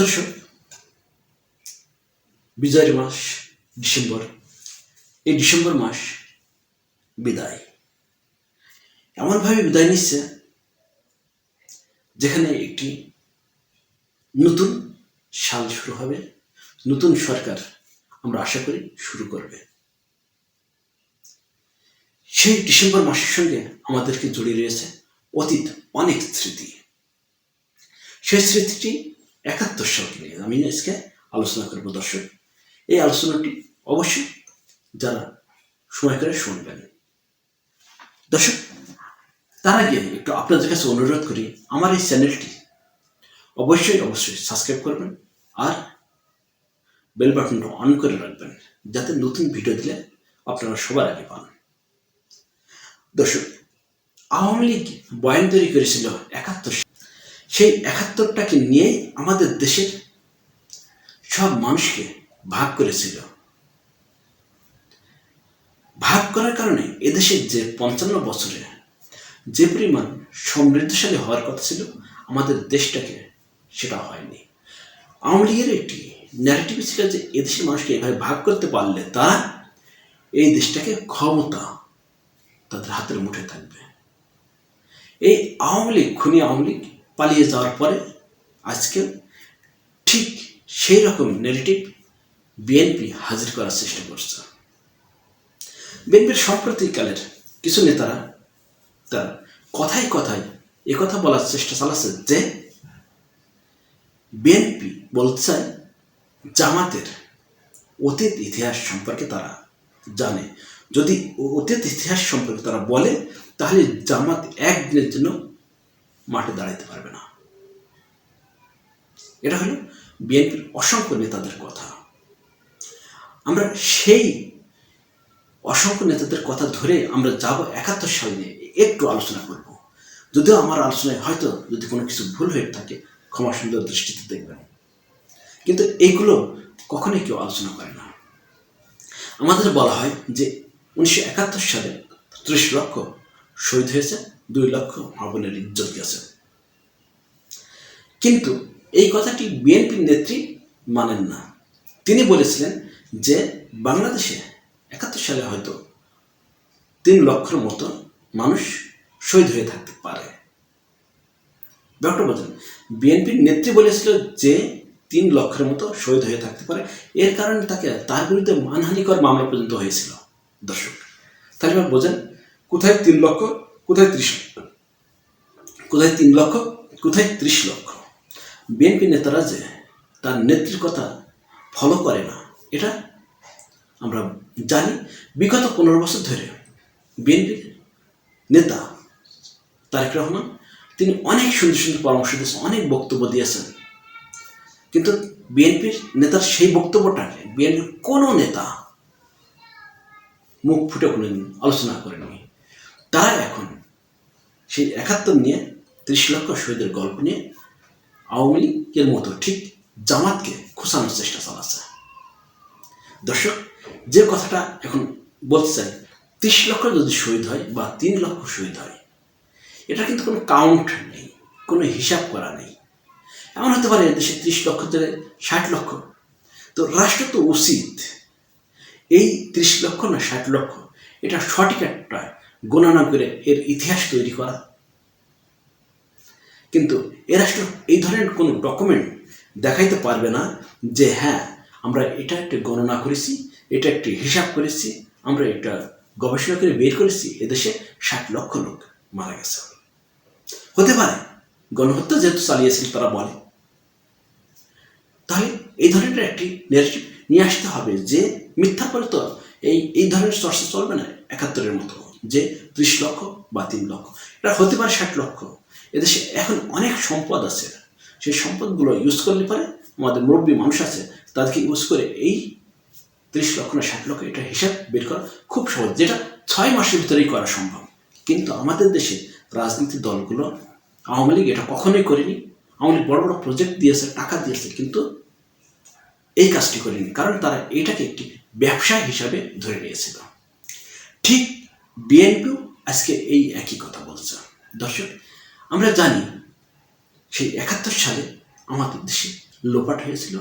দর্শক বিজয়ের মাস ডিসেম্বর। এই ডিসেম্বর মাস বিদায়। এমনভাবে বিদায় নিচ্ছে যেখানে একটি নতুন সাল শুরু হবে, নতুন সরকার আমরা আশা করি শুরু করবে। সেই ডিসেম্বর মাসের সঙ্গে আমাদেরকে জড়িয়ে রয়েছে অতীত অনেক স্মৃতি। সেই স্মৃতিটি একাত্তর সালকে নিয়ে আমি আজকে আলোচনা করব, দর্শক এই আলোচনাটি অবশ্যই যারা সময় করে শুনবেন দর্শক, তার আগে একটু আপনাদের কাছে অনুরোধ করি, আমার এই চ্যানেলটি অবশ্যই অবশ্যই সাবস্ক্রাইব করবেন আর বেল বাটনটা অন করে রাখবেন, যাতে নতুন ভিডিও দিলে আপনারা সবার আগে পান দর্শক, আওয়ামী লীগ বয়ান তৈরি করেছিল একাত্তর। সেই একাত্তরটাকে নিয়ে আমাদের দেশের সব মানুষকে ভাগ করেছিল। ভাগ করার কারণে এদেশের যে পঞ্চান্ন বছরে যে পরিমাণ সমৃদ্ধশালী হওয়ার কথা ছিল, আমাদের দেশটাকে সেটা হয়নি। আওয়ামী লীগের একটি ন্যারেটিভ ছিল যে এদেশের মানুষকে এভাবে ভাগ করতে পারলে তারা এই দেশটাকে ক্ষমতা তাদের হাতের মুঠে থাকবে। এই আওয়ামী লীগ, খুনি আওয়ামী লীগ পালিয়ে যাওয়ার পরে আজকে ঠিক সেই রকম নেগেটিভ বিএনপি হাজির করার চেষ্টা করছে। বিএনপির সাম্প্রতিককালের কিছু নেতারা তার কথায় কথায় কথা বলার চেষ্টা চালাচ্ছে যে বিএনপি চায় জামাতের অতীত ইতিহাস সম্পর্কে তারা জানে। যদি অতীত ইতিহাস সম্পর্কে তারা বলে, তাহলে জামাত একদিনের জন্য মাঠে দাঁড়াতে পারবে না। এটা হলো বিএনপির অসংখ্য নেতাদের কথা। আমরা সেই অসংখ্য নেতাদের কথা ধরে আমরা যাব একাত্তর সাল নিয়ে একটু আলোচনা করব। যদিও আমার আলোচনায় হয়তো যদি কোনো কিছু ভুল হয়ে থাকে, ক্ষমা সুন্দর দৃষ্টিতে দেখবেন। কিন্তু এইগুলো কখনোই কেউ আলোচনা করে না। আমাদের বলা হয় যে উনিশশো একাত্তর সালে ত্রিশ লক্ষ শহীদ হয়েছে। দুই লক্ষ মাবনের ইজ্জত গেছে। কিন্তু এই কথাটি বিএনপির নেত্রী মানেন না। তিনি বলেছিলেন যে, বাংলাদেশে একাত্তর সালে হয়তো তিন লক্ষের মতো মানুষ শহীদ হয়ে থাকতে পারে। ব্যাপারটা বোঝেন বিএনপির নেত্রী বলেছিল যে, তিন লক্ষের মতো শহীদ হয়ে থাকতে পারে। এর কারণে তাকে তার বিরুদ্ধে মানহানিকর মামলা পর্যন্ত হয়েছিল। দর্শক, তাহলে বোঝেন কোথায় তিন লক্ষ কোথায় ত্রিশ কোথায় তিন লক্ষ? কোথায় ত্রিশ লক্ষ? বিএনপি নেতারা যে তার নেত্রীর কথা ফলো করে না, এটা আমরা জানি। বিগত পনেরো বছর ধরে বিএনপির নেতা তারেক রহমান, তিনি অনেক সুন্দর সুন্দর পরামর্শ দিয়েছেন, অনেক বক্তব্য দিয়েছেন। কিন্তু বিএনপির নেতার সেই বক্তব্যটাকে বিএনপির কোনো নেতা মুখ ফুটে কোনোদিন আলোচনা করেনি। তারা এখন সেই একাত্তর নিয়ে ত্রিশ লক্ষ শহীদের গল্প নিয়ে আওয়ামী লীগের মতো ঠিক জামাতকে খোসানোর চেষ্টা চালাচ্ছে। দর্শক, যে কথাটা এখন চাই ত্রিশ লক্ষ যদি শহীদ হয় বা তিন লক্ষ শহীদ হয় এটা কিন্তু কোনো কাউন্ট নেই, কোনো হিসাব করা নেই। এমন হতে পারে দেশে ত্রিশ লক্ষ থেকে ষাট লক্ষ। তো রাষ্ট্র তো উচিত। এই ত্রিশ লক্ষ না ষাট লক্ষ, এটা সঠিক একটা গণনা করে এর ইতিহাস তৈরি করা। কিন্তু এ রাষ্ট্র এই ধরনের কোনো ডকুমেন্ট দেখাইতে পারবে না যে হ্যাঁ আমরা এটা একটা গণনা করেছি, এটা একটি হিসাব করেছি, আমরা এটা গবেষণা করে বের করেছি, এদেশে ষাট লক্ষ লোক মারা গেছে। হতে পারে, গণহত্যা যেহেতু চালিয়েছিল তারা বলে। তাহলে এই ধরনের একটি নিয়ে আসতে হবে যে, মিথ্যা করে তো এই এই ধরনের চর্চা চলবে না, একাত্তরের মতো। যে ত্রিশ লক্ষ বা তিন লক্ষ। এটা হতে পারে ষাট লক্ষ। এদেশে এখন অনেক সম্পদ আছে। সেই সম্পদগুলো ইউজ করলে পারে আমাদের মুরব্বী মানুষ আছে, তাদেরকে ইউজ করে এই ত্রিশ লক্ষ না ষাট লক্ষ এটা হিসাব বের করা খুব সহজ, যেটা ছয় মাসের ভিতরেই করা সম্ভব। কিন্তু আমাদের দেশে রাজনীতির দলগুলো আওয়ামী লীগ এটা কখনোই করেনি। আওয়ামী বড় বড় প্রজেক্ট দিয়েছে, টাকা দিয়েছে, কিন্তু এই কাজটি করেনি। কারণ তারা এটাকে একটি ব্যবসা হিসাবে ধরে নিয়েছিল। ঠিক বিএনপিও আজকে এই একই কথা বলছে। দর্শক, আমরা জানি সেই একাত্তর সালে আমাদের দেশে লোপাট হয়েছিল,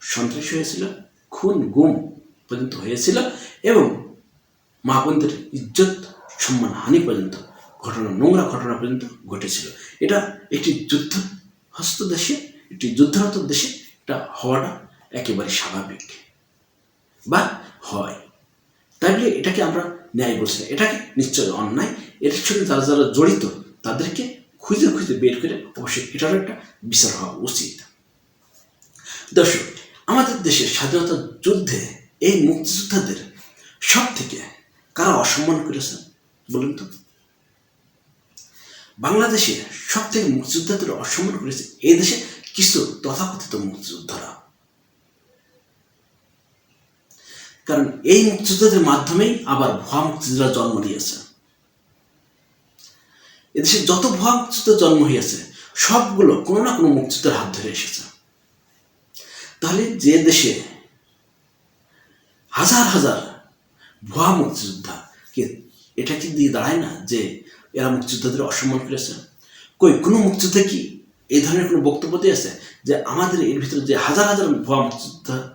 সন্ত্রাস হয়েছিল, খুন, গুম পর্যন্ত হয়েছিল এবং মা ইজ্জত, সম্মান, হানি পর্যন্ত, ঘটনা, নোংরা ঘটনা পর্যন্ত ঘটেছিল। এটা একটি যুদ্ধ হস্ত দেশে, একটি যুদ্ধরত দেশে এটা হওয়াটা একেবারে স্বাভাবিক। বা হয়। তাই বলে এটাকে আমরা ন্যায় বলছে। এটাকে নিশ্চয় অন্যায় এর সঙ্গে যারা যারা জড়িত, তাদেরকে খুঁজে খুঁজে বের করে অবশ্যই এটারও একটা বিচার হওয়া উচিত। দর্শক, আমাদের দেশের স্বাধীনতা যুদ্ধে এই মুক্তিযোদ্ধাদের সব থেকে কারা অসম্মান করেছে বলুন তো? বাংলাদেশে সব থেকে মুক্তিযোদ্ধাদের অসম্মান করেছে এই দেশে কিছু তথাকথিত মুক্তিযোদ্ধারা। কারণ এই মুক্তিযোদ্ধাদের মাধ্যমেই আবার ভুয়া মুক্তিযোদ্ধা জন্ম নিয়েছে এদেশে যত ভুয়া মুক্তিযোদ্ধা জন্ম হয়েছে সবগুলো কোনো না কোনো মুক্তিযোদ্ধার হাত ধরে এসেছে। তাহলে যে দেশে হাজার হাজার ভুয়া মুক্তিযোদ্ধা, কে এটা কি দিয়ে দাঁড়ায় না যে এরা মুক্তিযোদ্ধাদের অসম্মান করেছে? কই, কোনো মুক্তিযোদ্ধা কি এই ধরনের কোনো বক্তব্য দিয়েছে যে আমাদের এর ভিতরে যে হাজার হাজার ভুয়া মুক্তিযোদ্ধা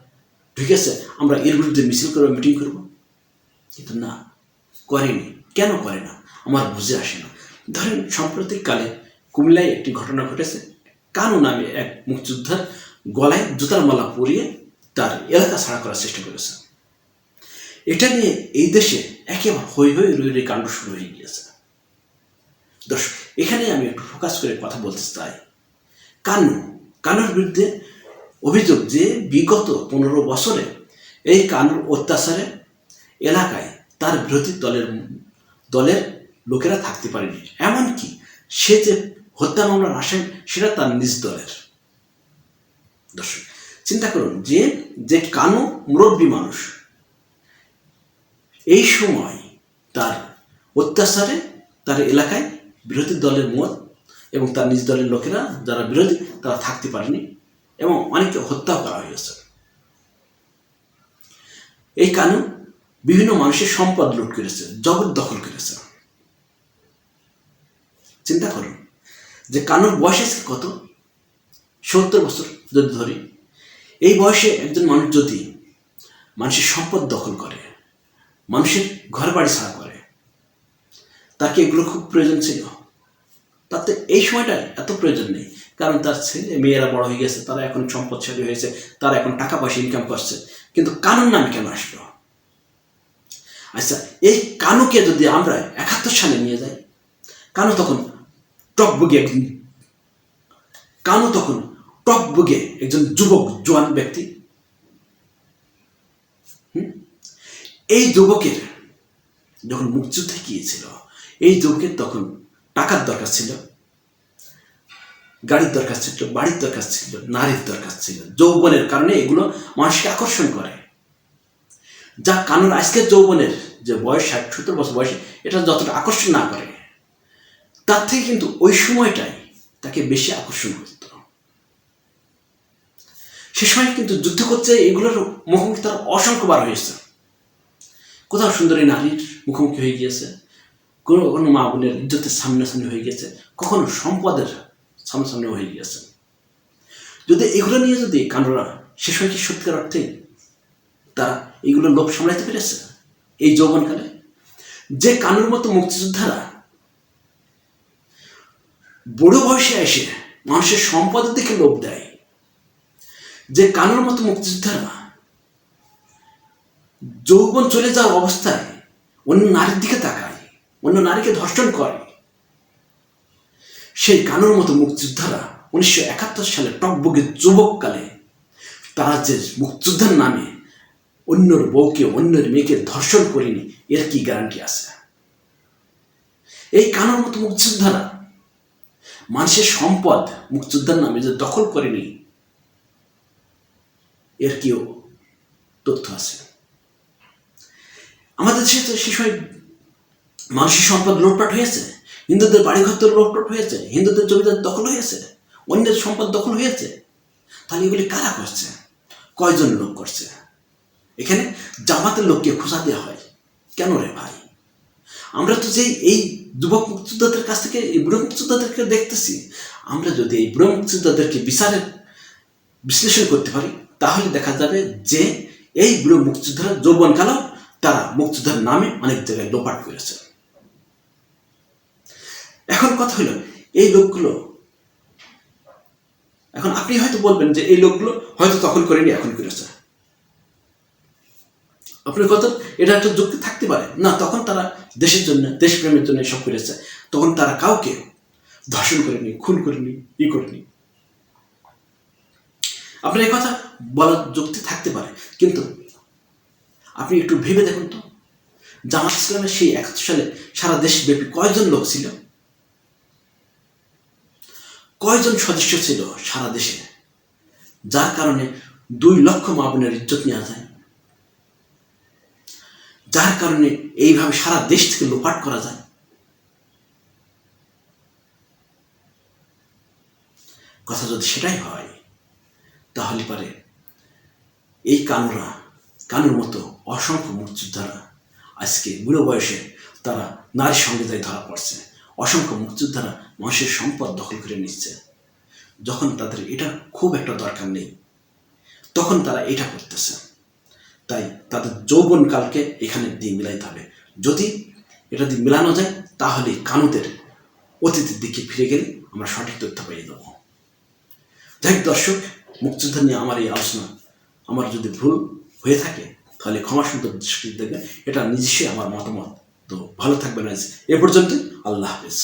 ঢুকেছে আমরা এর বিরুদ্ধে মিছিল করব মিটিং করব। কিন্তু না, করেনি। কেন করে না? আমার বুঝে আসে না। ধরেন, সাম্প্রতিককালে কুমিল্লায় একটি ঘটনা ঘটেছে। কানু নামে এক মুক্তিযোদ্ধার গলায় জুতার মালা পরিয়ে তার এলাকা ছাড়া করার চেষ্টা করেছে। এটা নিয়ে এই দেশে একেবারে হই হই রই রই কাণ্ড শুরু হয়ে গিয়েছে। দর্শক এখানে আমি একটু ফোকাস করে কথা বলতে চাই। কানু, কানুর বিরুদ্ধে অভিযোগ যে বিগত পনেরো বছরে এই কানুর অত্যাচারে এলাকায় তার বিরোধী দলের দলের লোকেরা থাকতে পারেনি। এমনকি সে যে হত্যা মামলার আসেন সেটা তার নিজ দলের। দর্শক, চিন্তা করুন যে যে কানু মুরব্বী মানুষ, এই সময় তার অত্যাচারে তার এলাকায় বিরোধী দলের মত এবং তার নিজ দলের লোকেরা যারা বিরোধী, তারা থাকতে পারেনি। এবং অনেকে হত্যাও করা হয়েছে। এই কানু বিভিন্ন মানুষের সম্পদ লুট করেছে জবরদখল করেছে। চিন্তা করুন যে কানুর বয়স আছে কত? সত্তর বছর যদি ধরি, এই বয়সে একজন মানুষ যদি মানুষের সম্পদ দখল করে, মানুষের ঘর বাড়ি ছাড়া করে তাকে এগুলো খুব প্রয়োজন ছিল? তাতে এই সময়টা এত প্রয়োজন নেই। কারণ তার ছেলে মেয়েরা বড় হয়ে গেছে, তারা এখন সম্পদশালী হয়েছে, তারা এখন টাকা পয়সা ইনকাম করছে। কিন্তু কানুন নাম কেন আসলো? আচ্ছা এই কানুকে যদি আমরা একাত্তর সালে নিয়ে যাই, কানু তখন টকবগে একজন, কানু তখন টকবগে একজন যুবক, জোয়ান ব্যক্তি। এই যুবকের যখন মুক্তিযুদ্ধে গিয়েছিল এই যুবকের তখন টাকার দরকার ছিল। গাড়ির দরকার ছিল, বাড়ির দরকার ছিল, নারীর দরকার ছিল। যৌবনের কারণে এগুলো মানুষকে আকর্ষণ করে। যা কানুন আজকের যৌবনের যে বয়স, ষাট, সত্তর বছর বয়সে, এটা যতটা আকর্ষণ না করে, তার থেকে কিন্তু ওই সময়টাই তাকে বেশি আকর্ষণ করত। সে সময় কিন্তু যুদ্ধ করতে এগুলোর মুখোমুখি তার অসংখ্যবার হয়েছে। কোথাও সুন্দরী নারীর মুখোমুখি হয়ে গিয়েছে, কোনো কোনো মা বোনের ইজ্জতের সামনাসামনি হয়ে গেছে, কখনো সম্পদের সামনাসামনি হয়ে গিয়েছে যদি এগুলো নিয়ে যদি কানুরা সে সময় কি সত্যিকার অর্থে? তারা এইগুলো লোভ সামলাইতে পেরেছে? এই যৌবনকালে? যে কানুর মতো মুক্তিযোদ্ধারা বুড়ো বয়সে এসে মানুষের সম্পদের দিকে লোভ দেয়, যে কানুর মতো মুক্তিযোদ্ধারা যৌবন চলে যাওয়ার অবস্থায় অন্য নারীর দিকে তাকায়, অন্য নারীকে ধর্ষণ করে সেই কানুর মতো মুক্তিযোদ্ধারা উনিশশো একাত্তর সালে টকবগে যুবককালে তারা যে মুক্তিযোদ্ধার নামে অন্যর বউকে, অন্যের মেয়েকে ধর্ষণ করেনি, এর কি গ্যারান্টি আছে? এই কানুর মতো মুক্তিযোদ্ধারা মানুষের সম্পদ মুক্তিযোদ্ধার নামে যে দখল করেনি, এর কিও তথ্য আছে? আমাদের দেশে তো সে সময় মানুষের সম্পদ লুটপাট হয়েছে। হিন্দুদের বাড়িঘর তো লুটপাট হয়েছে, হিন্দুদের জমিদার দখল হয়েছে, অন্যের সম্পদ দখল হয়েছে। তাহলে এগুলি কারা করছে? কয়জন লোক করছে? এখানে জামাতের লোককে খোঁজা দেওয়া হয়। কেন রে ভাই? আমরা তো যে এই যুবক মুক্তিযোদ্ধাদের কাছ থেকে, এই বুড়ো মুক্তিযোদ্ধাদেরকে দেখতেছি, আমরা যদি এই বুড়ো মুক্তিযোদ্ধাদেরকে বিচারের বিশ্লেষণ করতে পারি, তাহলে দেখা যাবে যে এই বুড়ো মুক্তিযোদ্ধারা যৌবনকালেও তারা মুক্তিযোদ্ধার নামে অনেক জায়গায় লোপাট করেছে। এখন কথা হলো, এই লোকগুলো, এখন আপনি হয়তো বলবেন যে এই লোকগুলো হয়তো তখন করেনি, এখন করেছে। আপনার কথা, এটা একটা যুক্তি থাকতে পারে। না, তখন তারা দেশের জন্য, দেশপ্রেমের জন্য এসব করেছে। তখন তারা কাউকে ধর্ষণ করেনি, খুন করেনি, ই করেনি। আপনার এই কথা বলার যুক্তি থাকতে পারে, কিন্তু আপনি একটু ভেবে দেখুন তো। জামাত ইসলামের সেই একাত্তর সালে সারা দেশব্যাপী কয়জন লোক ছিল? কয়জন সদস্য ছিল সারা দেশে? যার কারণে দুই লক্ষ মা বোনের ইজ্জত নেওয়া যায়। যার কারণে এইভাবে সারা দেশ থেকে লোপাট করা যায়। কথা যদি সেটাই হয়, তাহলে পারে এই কানুরা, কানুর মতো অসংখ্য মুক্তিযোদ্ধারা আজকে বুড়ো বয়সে তারা নারীর সঙ্গে ধরা পড়ছে। অসংখ্য মুক্তিযোদ্ধারা মানুষের সম্পদ দখল করে নিচ্ছে যখন তাদের এটা খুব একটা দরকার নেই, তখন তারা এটা করতেছে। তাই তাদের যৌবনকালকে এখানে দিয়ে মিলাইতে হবে। যদি এটা দিয়ে মেলানো যায়, তাহলে কানুদের অতীতের দিকে ফিরে গেলে আমরা সঠিক তথ্য পেয়ে দেবো যাই দর্শক, মুক্তিযুদ্ধ নিয়ে আমার এই আলোচনা আমার যদি ভুল হয়ে থাকে, তাহলে ক্ষমা সুন্দর দৃষ্টি দেবে এটা নিজস্বই আমার মতামত। তো ভালো থাকবেন আজ। এ পর্যন্ত আল্লাহ হাফিজ।